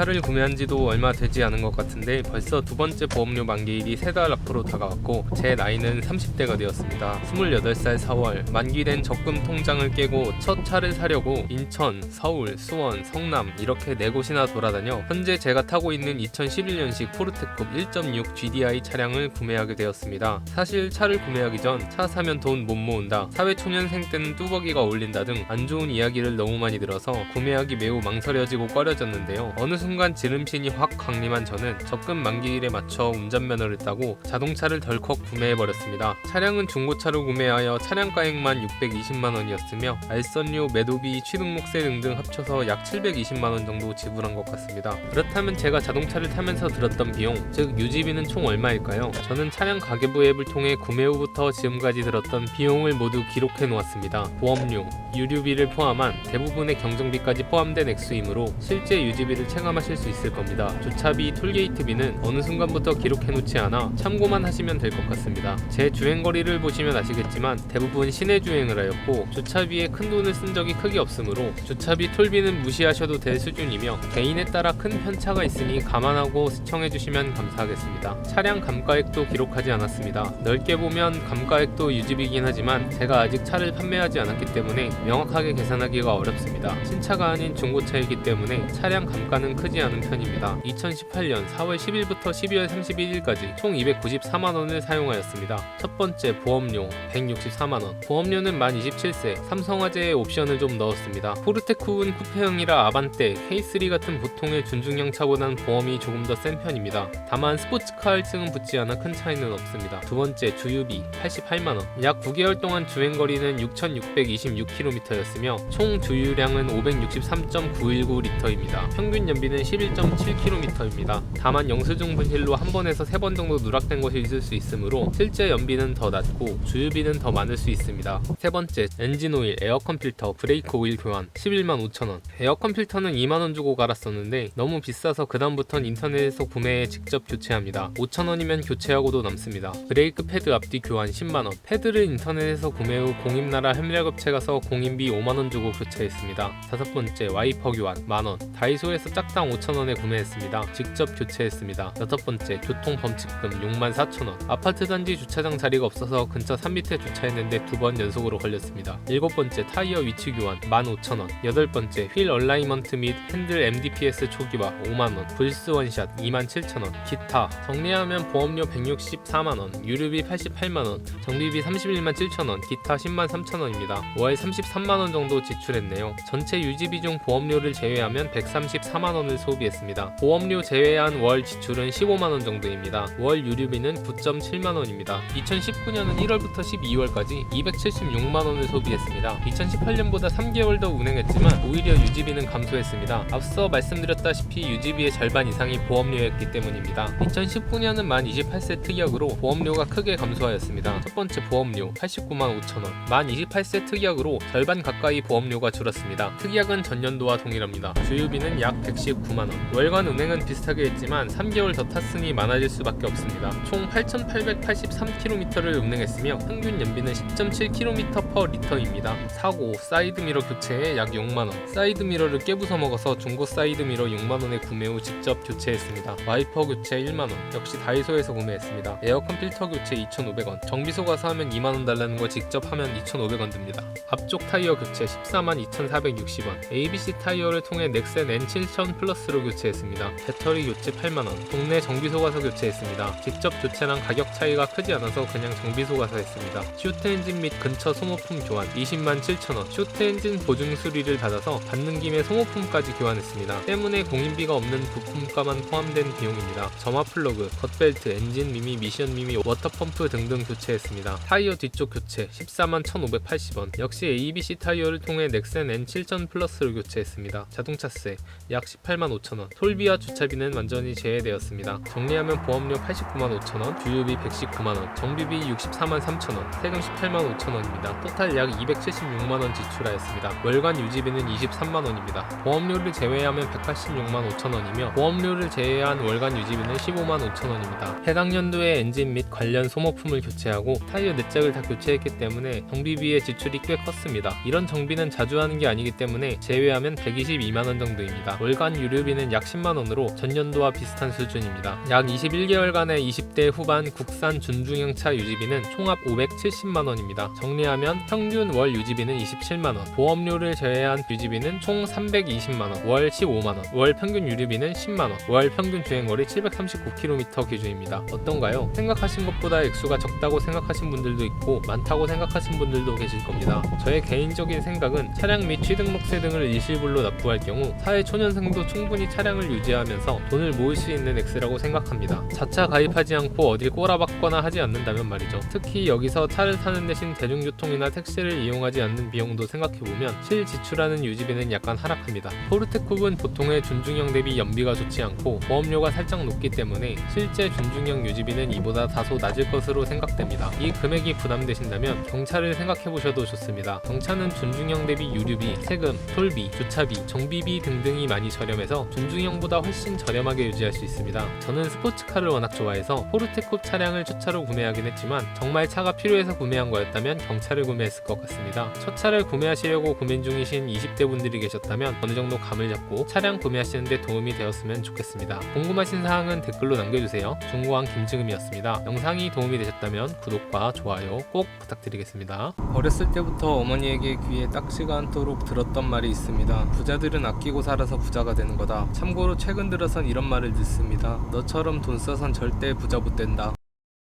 차를 구매한 지도 얼마 되지 않은 것 같은데 벌써 두 번째 보험료 만기일이 세 달 앞으로 다가왔고 제 나이는 30대가 되었습니다. 28살 4월 만기된 적금 통장을 깨고 첫 차를 사려고 인천, 서울, 수원, 성남 이렇게 네 곳이나 돌아다녀 현재 제가 타고 있는 2011년식 포르테컵 1.6 GDI 차량을 구매하게 되었습니다. 사실 차를 구매하기 전 차 사면 돈 못 모은다, 사회초년생 때는 뚜벅이가 어울린다 등 안 좋은 이야기를 너무 많이 들어서 구매하기 매우 망설여지고 꺼려졌는데요. 어느 순간 지름신이 확 강림한 저는 적금 만기일에 맞춰 운전면허를 따고 자동차를 덜컥 구매해버렸습니다. 차량은 중고차로 구매하여 차량가액만 620만 원이었으며 알선료, 매도비, 취등록세 등등 합쳐서 약 720만 원 정도 지불한 것 같습니다. 그렇다면 제가 자동차를 타면서 들었던 비용, 즉 유지비는 총 얼마일까요? 저는 차량 가계부 앱을 통해 구매 후부터 지금까지 들었던 비용을 모두 기록해 놓았습니다. 보험료, 유류비를 포함한 대부분의 경정비까지 포함된 액수이므로 실제 유지비를 체감 하실 수 있을 겁니다. 주차비, 톨게이트비는 어느 순간부터 기록해 놓지 않아 참고만 하시면 될 것 같습니다. 제 주행 거리를 보시면 아시겠지만 대부분 시내 주행을 하였고 주차비에 큰 돈을 쓴 적이 크게 없으므로 주차비, 톨비는 무시하셔도 될 수준이며 개인에 따라 큰 편차가 있으니 감안하고 시청해 주시면 감사하겠습니다. 차량 감가액도 기록하지 않았습니다. 넓게 보면 감가액도 유지비긴 하지만 제가 아직 차를 판매하지 않았기 때문에 명확하게 계산하기가 어렵습니다. 신차가 아닌 중고차이기 때문에 차량 감가는 크지 않은 편입니다. 2018년 4월 10일부터 12월 31일까지 총 294만 원을 사용하였습니다. 첫 번째 보험료 164만 원. 보험료는 만 27세. 삼성화재의 옵션을 좀 넣었습니다. 포르테쿠은 쿠페형이라 아반떼, K3 같은 보통의 준중형 차보다는 보험이 조금 더 센 편입니다. 다만 스포츠카 1승은 붙지 않아 큰 차이는 없습니다. 두 번째 주유비 88만 원. 약 9개월 동안 주행 거리는 6,626km였으며 총 주유량은 563.919리터입니다. 평균 연비 는 11.7km입니다. 다만 영수증 분실로 한 번에서 세 번 정도 누락된 것이 있을 수 있으므로 실제 연비는 더 낮고 주유비는 더 많을 수 있습니다. 세 번째 엔진 오일, 에어컨 필터, 브레이크 오일 교환 11만 5천 원. 에어컨 필터는 2만 원 주고 갈았었는데 너무 비싸서 그다음부턴 인터넷에서 구매해 직접 교체합니다. 5천 원이면 교체하고도 남습니다. 브레이크 패드 앞뒤 교환 10만 원. 패드를 인터넷에서 구매 후 공임나라 협력업체 가서 공임비 5만 원 주고 교체했습니다. 다섯 번째 와이퍼 교환 만 원. 다이소에서 짝당 5천 원에 구매했습니다. 직접 교체했습니다. 여섯 번째 교통 범칙금 6만 4천 원. 아파트 단지 주차장 자리가 없어서 근처 산 밑에 주차했는데 두 번 연속으로 걸렸습니다. 일곱 번째 타이어 위치 교환 15,000원. 여덟 번째 휠 얼라이먼트 및 핸들 MDPS 초기화 5만 원. 불스 원샷 27,000원. 기타 정리하면 보험료 164만 원, 유류비 88만 원, 정비비 31만 7천 원, 기타 10만 3천 원입니다. 월 33만 원 정도 지출했네요. 전체 유지비 중 보험료를 제외하면 134만 원을 소비했습니다. 보험료 제외한 월 지출은 15만 원 정도입니다. 월 유류비는 9.7만 원입니다. 2019년은 1월부터 12월까지 276만 원을 소비했습니다. 2018년보다 3개월 더 운행했지만 오히려 유지비는 감소했습니다. 앞서 말씀드렸다시피 유지비의 절반 이상이 보험료였기 때문입니다. 2019년은 만 28세 특약으로 보험료가 크게 감소하였습니다. 첫 번째 보험료 89만 5천 원. 만 28세 특약으로 절반 가까이 보험료가 줄었습니다. 특약은 전년도와 동일합니다. 주유비는 약 119만 원. 월간 운행은 비슷하게 했지만 3개월 더 탔으니 많아질 수밖에 없습니다. 총 8,883km를 운행했으며 평균 연비는 10.7km per 리터입니다. 사고 사이드 미러 교체에 약 6만 원. 사이드 미러를 깨부숴 먹어서 중고 사이드 미러 6만 원에 구매 후 직접 교체했습니다. 와이퍼 교체 1만 원. 역시 다이소에서 구매했습니다. 에어컨 필터 교체 2,500원. 정비소 가서 하면 2만 원 달라는 거 직접 하면 2,500원 듭니다. 앞쪽 타이어 교체 14만 2,460원. ABC 타이어를 통해 넥센 N7000 플러스 로 교체했습니다. 배터리 교체 8만 원. 동네 정비소 가서 교체했습니다. 직접 교체랑 가격 차이가 크지 않아서 그냥 정비소 가서 했습니다. 슈트 엔진 및 근처 소모품 교환 20만 7천 원. 슈트 엔진 보증 수리를 받아서 받는 김에 소모품까지 교환했습니다. 때문에 공인비가 없는 부품가만 포함된 비용입니다. 점화 플러그, 겉벨트, 엔진 미미, 미션 미미, 워터펌프 등등 교체했습니다. 타이어 뒤쪽 교체 14만 1,580원. 역시 ABC 타이어를 통해 넥센 N7000 플러스를 교체했습니다. 자동차세 약 18만 5천 원. 톨비와 주차비는 완전히 제외되었습니다. 정리하면 보험료 89만 5천 원, 주유비 119만 원, 정비비 64만 3천 원, 세금 18만 5천 원입니다. 토탈 약 276만 원 지출하였습니다. 월간 유지비는 23만 원입니다. 보험료를 제외하면 186만 5천 원이며 보험료를 제외한 월간 유지비는 15만 5천 원입니다. 해당 연도에 엔진 및 관련 소모품을 교체하고 타이어 넷짝을 다 교체했기 때문에 정비비의 지출이 꽤 컸습니다. 이런 정비는 자주 하는 게 아니기 때문에 제외하면 122만 원 정도입니다. 월간 유 류비는 약 10만 원으로 전년도와 비슷한 수준입니다. 약 21개월간의 20대 후반 국산 준중형 차 유지비는 총합 570만 원입니다. 정리하면 평균 월 유지비는 27만 원, 보험료를 제외한 유지비는 총 320만 원, 월 15만 원, 월 평균 유류비는 10만 원, 월 평균 주행거리 739km 기준입니다. 어떤가요? 생각하신 것보다 액수가 적다고 생각하신 분들도 있고 많다고 생각하신 분들도 계실 겁니다. 저의 개인적인 생각은 차량 및 취등록세 등을 일시불로 납부할 경우 사회 초년생도 충분히 차량을 유지하면서 돈을 모을 수 있는 액수라고 생각합니다. 자차 가입하지 않고 어딜 꼬라박거나 하지 않는다면 말이죠. 특히 여기서 차를 타는 대신 대중교통이나 택시를 이용하지 않는 비용도 생각해보면 실 지출하는 유지비는 약간 하락합니다. 포르테쿱은 보통의 준중형 대비 연비가 좋지 않고 보험료가 살짝 높기 때문에 실제 준중형 유지비는 이보다 다소 낮을 것으로 생각됩니다. 이 금액이 부담되신다면 경차를 생각해보셔도 좋습니다. 경차는 준중형 대비 유류비, 세금, 톨비, 주차비, 정비비 등등이 많이 저렴해 서 준중형보다 훨씬 저렴하게 유지할 수 있습니다. 저는 스포츠카를 워낙 좋아해서 포르테콥 차량을 첫 차로 구매하긴 했지만 정말 차가 필요해서 구매한 거였다면 경차를 구매했을 것 같습니다. 첫 차를 구매하시려고 고민 중이신 20대 분들이 계셨다면 어느 정도 감을 잡고 차량 구매하시는데 도움이 되었으면 좋겠습니다. 궁금하신 사항은 댓글로 남겨주세요. 중고항 김지금이었습니다. 영상이 도움이 되셨다면 구독과 좋아요 꼭 부탁드리겠습니다. 어렸을 때부터 어머니에게 귀에 딱지가 않도록 들었던 말이 있습니다. 부자들은 아끼고 살아서 부자가 되는 거다. 참고로 최근 들어선 이런 말을 듣습니다. 너처럼 돈 써선 절대 부자 못 된다.